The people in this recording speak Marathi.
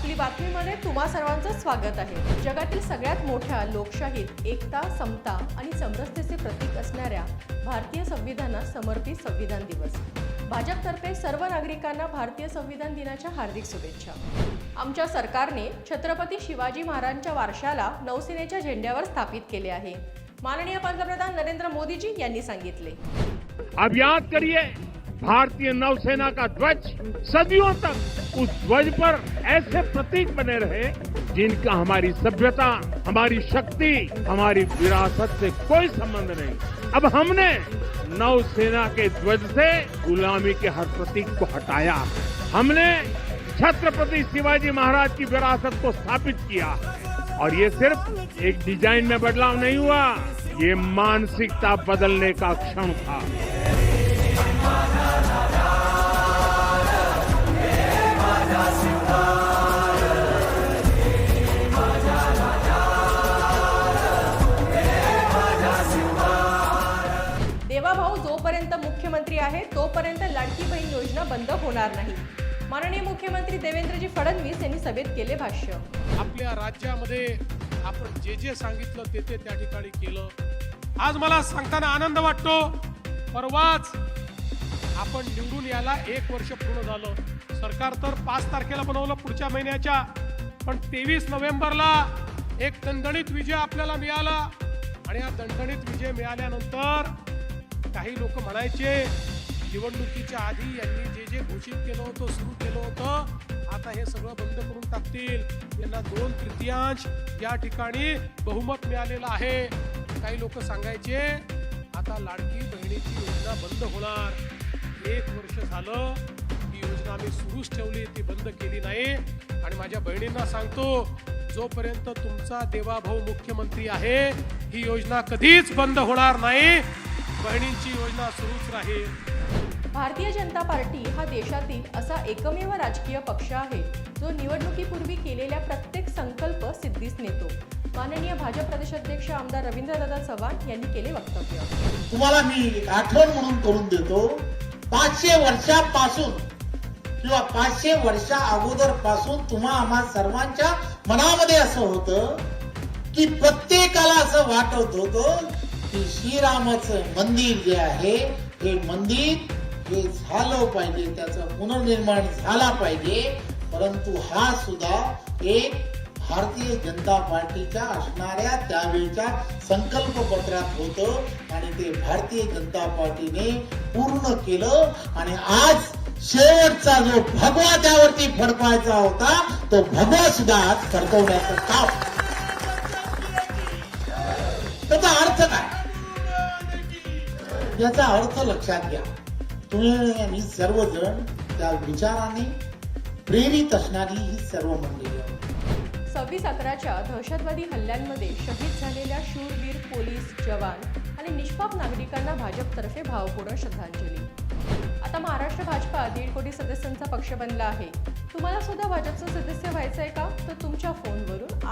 आपली बातमीमध्ये तुम्हाला सर्वांचं स्वागत आहे. जगातील सगळ्यात मोठ्या लोकशाहीत एकता समता आणि समरसतेचे प्रतीक असणाऱ्या भारतीय संविधानात समर्पित संविधान दिवस. भाजपतर्फे सर्व नागरिकांना भारतीय संविधान दिनाच्या हार्दिक शुभेच्छा. आमच्या सरकारने छत्रपती शिवाजी महाराजांच्या वारशाला नौसेनेच्या झेंड्यावर स्थापित केले आहे. माननीय पंतप्रधान नरेंद्र मोदीजी यांनी सांगितले. अब याद करिए भारतीय नौसेना का ध्वज सदियों तक उस ध्वज पर ऐसे प्रतीक बने रहे जिनका हमारी सभ्यता, हमारी शक्ति, हमारी विरासत से कोई संबंध नहीं। अब हमने नौसेना के ध्वज से गुलामी के हर प्रतीक को हटाया। हमने छत्रपति शिवाजी महाराज की विरासत को स्थापित किया। है और ये सिर्फ़ एक डिज़ाइन में बदलाव नहीं हुआ, ये मानसिकता बदलने का क्षण था। जोपर्यंत मुख्यमंत्री आहे तोपर्यंत लाडकी बहीण योजना बंद होणार नाही. माननीय मुख्यमंत्री देवेंद्रजी फडणवीस यांनी सभेत केले भाष्य. आपल्या राज्यामध्ये आपण जे जे सांगितलं ते ते त्या ठिकाणी केलं. आज मला सांगताना आनंद वाटतो. परवाच आपण निवडून यायला एक वर्ष पूर्ण झालं. सरकार तर पाच तारखेला बनवलं पुढच्या महिन्याच्या. पण तेवीस नोव्हेंबरला एक दणदणीत विजय आपल्याला मिळाला. आणि या दणदणीत विजय मिळाल्यानंतर काही लोक म्हणायचे निवडणुकीच्या आधी यांनी जे जे घोषित केलं होतं सुरू केलं होतं आता हे सगळं बंद करून टाकतील. यांना दोन तृतीयांश या ठिकाणी बहुमत मिळालेलं आहे. काही लोक सांगायचे आता लाडकी बहिणीची योजना बंद होणार. एक वर्ष झालं ही योजना आम्ही सुरूच ठेवली ती बंद केली नाही. आणि माझ्या बहिणींना सांगतो जोपर्यंत तुमचा देवाभाऊ मुख्यमंत्री आहे ही योजना कधीच बंद होणार नाही. बहिणींची योजना सुरूच राहील. भारतीय जनता पार्टी हा देशातील असा एकमेव राजकीय पक्ष आहे जो निवडणुकीपूर्वी केलेल्या प्रत्येक संकल्प सिद्धीस नेतो. माननीय भाजप प्रदेशाध्यक्ष आमदार रवींद्रदादा चव्हाण यांनी केले वक्तव्य. तुम्हाला मी आठवण म्हणून करून देतो. पाचशे वर्षापासून किंवा पाचशे वर्षा अगोदरपासून तुम्हा आम्हा सर्वांच्या मनामध्ये असं होतं की प्रत्येकाला असं वाटत होतं की श्रीरामाचं मंदिर जे आहे हे मंदिर हे झालं पाहिजे त्याचं पुनर्निर्माण झाला पाहिजे. परंतु हा सुद्धा एक भारतीय जनता पार्टीच्या असणाऱ्या त्यावेळच्या संकल्पपत्रात होतं आणि ते भारतीय जनता पार्टीने पूर्ण केलं. आणि आज शेवटचा जो भगवा त्यावरती फडकवायचा होता तो भगवा सुद्धा आज फडकवण्याचं काम याचा अर्थ लक्षात घ्या. तुम्ही सर्वजण त्या विचाराने प्रेरित असणारी ही सर्व मंडळी सव्वीस अकराच्या दहशतवादी हल्ल्यांमध्ये शहीद झालेल्या शूरवीर पोलीस जवान आणि निष्पाप नागरिकांना भाजपतर्फे भावपूर्ण श्रद्धांजली. आता महाराष्ट्र भाजपा दीड कोटी सदस्यांचा पक्ष बनला आहे. तुम्हाला सुद्धा भाजपचं सदस्य व्हायचं आहे का? तर तुमच्या फोनवरून